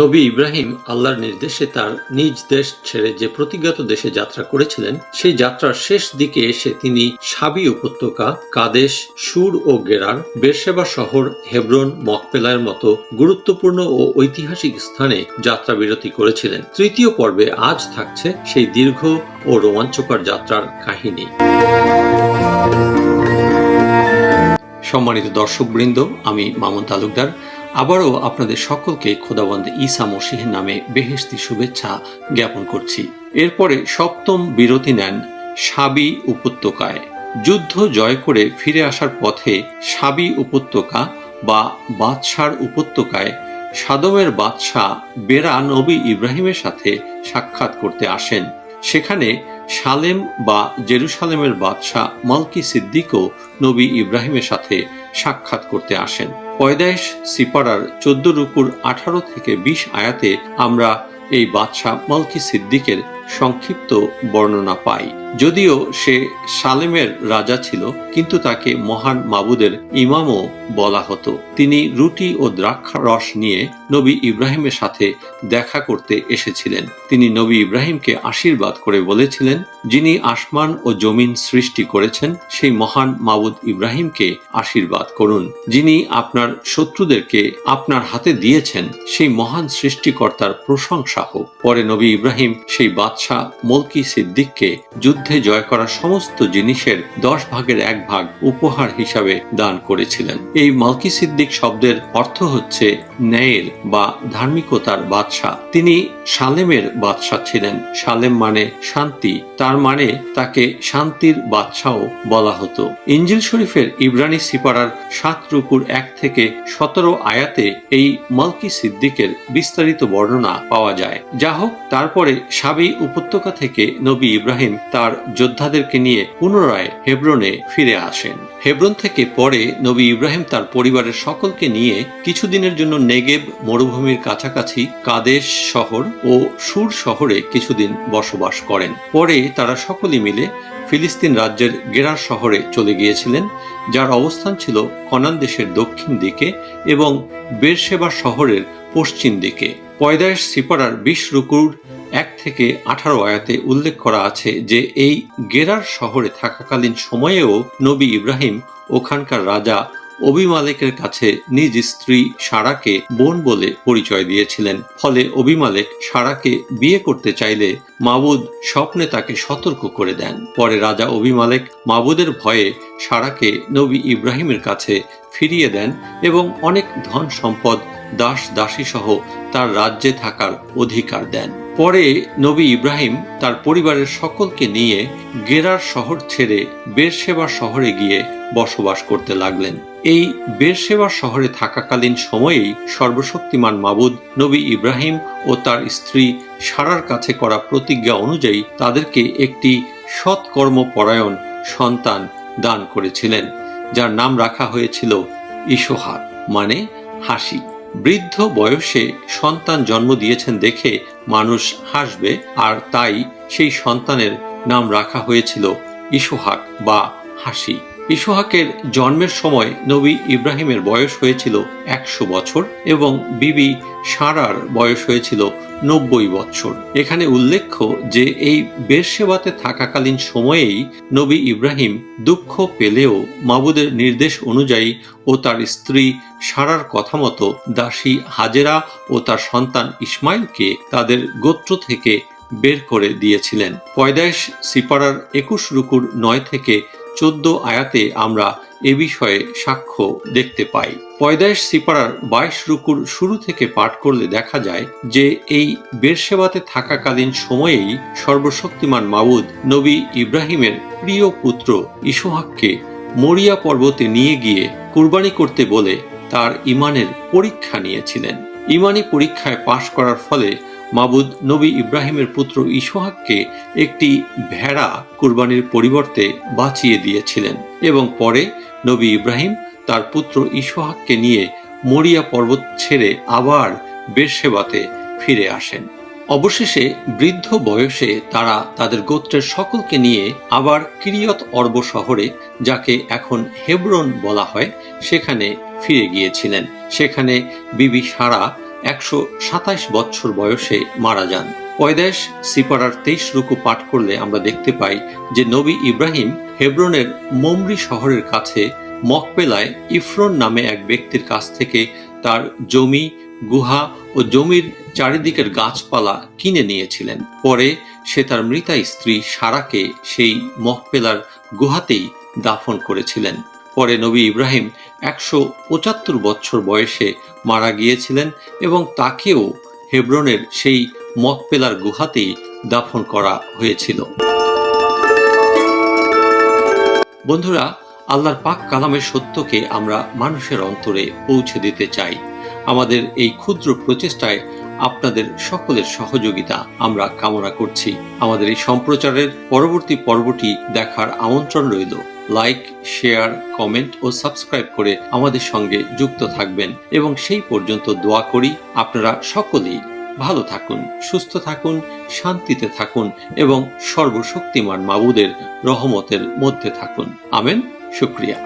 নবী ইব্রাহিম আল্লাহর নির্দেশে তার নিজ দেশ ছেড়ে যে প্রতিজ্ঞাত দেশে যাত্রা করেছিলেন, সেই যাত্রার শেষ দিকে এসে তিনি সাবি উপত্যকা, কাদেশ, সুর ও গেরার বেরসেবা শহর, হেব্রন মকপেলার মতো গুরুত্বপূর্ণ ও ঐতিহাসিক স্থানে যাত্রা বিরতি করেছিলেন। তৃতীয় পর্বে আজ থাকছে সেই দীর্ঘ ও রোমাঞ্চকর যাত্রার কাহিনী। সম্মানিত দর্শকবৃন্দ, আমি মামুন তালুকদার। আবারও আপনাদের সকলকে খোদাবন্দ ঈসা মসিহের নামে বেহেস্তি শুভেচ্ছা জ্ঞাপন করছি। এরপরে সপ্তম বিরতি নেন সাবি উপত্যকায়। যুদ্ধ জয় করে ফিরে আসার পথে সাবি উপত্যকা বা বাদশার উপত্যকায় সাদমের বাদশাহ বেরা নবী ইব্রাহিমের সাথে সাক্ষাৎ করতে আসেন। সেখানে সালেম বা জেরুসালেমের বাদশাহ মালকি সিদ্দিকও নবী ইব্রাহিমের সাথে সাক্ষাৎ করতে আসেন। পয়দায়েশ সিপারার চোদ্দ রুকুর আঠারো থেকে বিশ আয়াতে আমরা এই বাদশাহ মালকি সিদ্দিকের সংক্ষিপ্ত বর্ণনা পাই। যদিও সে সালেমের রাজা ছিল, কিন্তু তাকে মহান মাবুদের ইমামও বলা হতো। তিনি রুটি ও দ্রাক্ষা রস নিয়ে নবী ইব্রাহিমের সাথে দেখা করতে এসেছিলেন। তিনি নবী ইব্রাহিমকে আশীর্বাদ করে বলেছিলেন, যিনি আসমান ও জমিন সৃষ্টি করেছেন, সেই মহান মাবুদ ইব্রাহিমকে আশীর্বাদ করুন। যিনি আপনার শত্রুদেরকে আপনার হাতে দিয়েছেন, সেই মহান সৃষ্টিকর্তার প্রশংসা হোক। পরে নবী ইব্রাহিম সেই বাদশাহ মলকি সিদ্দিককে যুদ্ধে জয় করা সমস্ত জিনিসের দশ ভাগের এক ভাগ উপহার হিসাবে দান করেছিলেন। এই মালকি সিদ্দিক শব্দের অর্থ হচ্ছে ন্যায়ের বা ধার্মিকতার বাদশাহ। তিনি সালেমের বাদশাহ ছিলেন। সালেম মানে শান্তি। তার মানে তাকে শান্তির বাদশাহ বলা হতো। ইঞ্জিল শরীফের ইব্রানি সিপারার সাত রুকুর এক থেকে সতেরো আয়াতে এই মালকি সিদ্দিকের বিস্তারিত বর্ণনা পাওয়া যায়। যা হোক, তারপরে সাবি উপত্যকা থেকে নবী ইব্রাহিম তার যোদ্ধাদেরকে নিয়ে পুনরায় হেব্রনে ফিরে আসেন। হেব্রন থেকে পরে নবী ইব্রাহিম তার পরিবারের সকলকে নিয়ে কিছুদিনের জন্য নেগেব মরুভূমির কাছাকাছি কাদেশ শহর ও সুর শহরে কিছুদিন বসবাস করেন। পরে তারা সকলে মিলে ফিলিস্তিন রাজ্যের গেরার শহরে চলে গিয়েছিলেন, যার অবস্থান ছিল কনান দেশের দক্ষিণ দিকে এবং বেরসেবা শহরের পশ্চিম দিকে। পয়দায়েশ সিপারার বিশ রুকুর এক থেকে আঠারো আয়াতে উল্লেখ করা আছে যে এই গেরার শহরে থাকাকালীন সময়েও নবী ইব্রাহিম ওখানকার রাজা অবিমালেকের কাছে নিজ স্ত্রী সারাকে বোন বলে পরিচয় দিয়েছিলেন। ফলে অবিমালেক সারাকে বিয়ে করতে চাইলে মাবুদ স্বপ্নে তাকে সতর্ক করে দেন। পরে রাজা অবিমালেক মাবুদের ভয়ে সারাকে নবী ইব্রাহিমের কাছে ফিরিয়ে দেন এবং অনেক ধন সম্পদ, দাস দাসী সহ তার রাজ্যে থাকার অধিকার দেন। পরে নবী ইব্রাহিম তার পরিবারের সকলকে নিয়ে গেরার শহর ছেড়ে বেরসেবা শহরে গিয়ে বসবাস করতে লাগলেন। এই বেরসেবা শহরে থাকাকালীন সময়েই সর্বশক্তিমান মাবুদ, নবী ইব্রাহিম ও তার স্ত্রী সারার কাছে করা প্রতিজ্ঞা অনুযায়ী তাদেরকে একটি সৎকর্ম পরায়ণ সন্তান দান করেছিলেন, যার নাম রাখা হয়েছিল ইসোহার মানে হাসি। বৃদ্ধ বয়সে সন্তান জন্ম দিয়েছেন দেখে মানুষ হাসবে, আর তাই সেই সন্তানের নাম রাখা হয়েছিল ইসোহাক বা হাসি। ইসোহাকের জন্মের সময় নবী ইব্রাহিমের বয়স হয়েছিল একশো বছর এবং বিবি সারার বয়স হয়েছিল নব্বই বৎসর এখানে উল্লেখ্য যে এই বেরসেবাতে থাকাকালীন সময়েই নবী ইব্রাহিম দুঃখ পেলেও মাবুদের নির্দেশ অনুযায়ী ও তার স্ত্রী সারার কথা মতো দাসী হাজেরা ও তার সন্তান ইসমাইলকে তাদের গোত্র থেকে বের করে দিয়েছিলেন। পয়দায়েশ সিপারার একুশ রুকুর নয় থেকে চোদ্দ আয়াতে আমরা এ বিষয়ে সাক্ষ্য দেখতে পাই। পয়দায়েশ সিপারার বাইশ রুকুর শুরু থেকে পাঠ করলে দেখা যায় যে এই বেরসেবাতে থাকাকালীন সময়েই সর্বশক্তিমান মাবুদ নবী ইব্রাহিমের প্রিয় পুত্র ইসোহাককে মরিয়া পর্বতে নিয়ে গিয়ে কুরবানি করতে বলে তার ইমানের পরীক্ষা নিয়েছিলেন। ইমানি পরীক্ষায় পাশ করার ফলে মাবুদ নবী ইব্রাহিমের পুত্র ইসোহাককে একটি ভেড়া কুরবানির পরিবর্তে বাঁচিয়ে দিয়েছিলেন এবং পরে নবী ইব্রাহিম তার পুত্র ইসোহাককে নিয়ে মরিয়া পর্বত ছেড়ে আবার বেরসেবাতে ফিরে আসেন। অবশেষে বৃদ্ধ বয়সে তারা তাদের গোত্রের সকলকে নিয়ে আবার কিরিয়ত অর্ব শহরে, যাকে এখন হেব্রন বলা হয়, সেখানে ফিরে গিয়েছিলেন। সেখানে বিবি সারা একশো সাতাইশ বছর বয়সে মারা যান। পয়দেশ সিপারার তেইশ রুকু পাঠ করলে আমরা দেখতে পাই যে নবী ইব্রাহিম হেব্রনের মমরি শহরের কাছে মকপেলায় ইফরন নামে এক ব্যক্তির কাছ থেকে তার জমি, গুহা ও জমির চারিদিকের গাছপালা কিনে নিয়েছিলেন। পরে সে তার মৃতা স্ত্রী সারাকে সেই মকপেলার গুহাতেই দাফন করেছিলেন। পরে নবী ইব্রাহিম একশো পঁচাত্তর বছর বয়সে মারা গিয়েছিলেন এবং তাকেও হেব্রনের সেই মকপেলার গুহাতেই দাফন করা হয়েছিল। বন্ধুরা, আল্লাহর পাক কালামের সত্যকে আমরা মানুষের অন্তরে পৌঁছে দিতে চাই। আমাদের এই ক্ষুদ্র প্রচেষ্টায় আপনাদের সকলের সহযোগিতা আমরা কামনা করছি। আমাদের এই সম্প্রচারের পরবর্তী পর্বটি দেখার আমন্ত্রণ রইল। লাইক শেয়ার কমেন্ট ও সাবস্ক্রাইব করে আমাদের সঙ্গে যুক্ত থাকবেন। এবং সেই পর্যন্ত দোয়া করি আপনারা সকলেই ভালো থাকুন, সুস্থ থাকুন, শান্তিতে থাকুন এবং সর্বশক্তিমান মাবুদের রহমতের মধ্যে থাকুন। আমেন। শুক্রিয়া।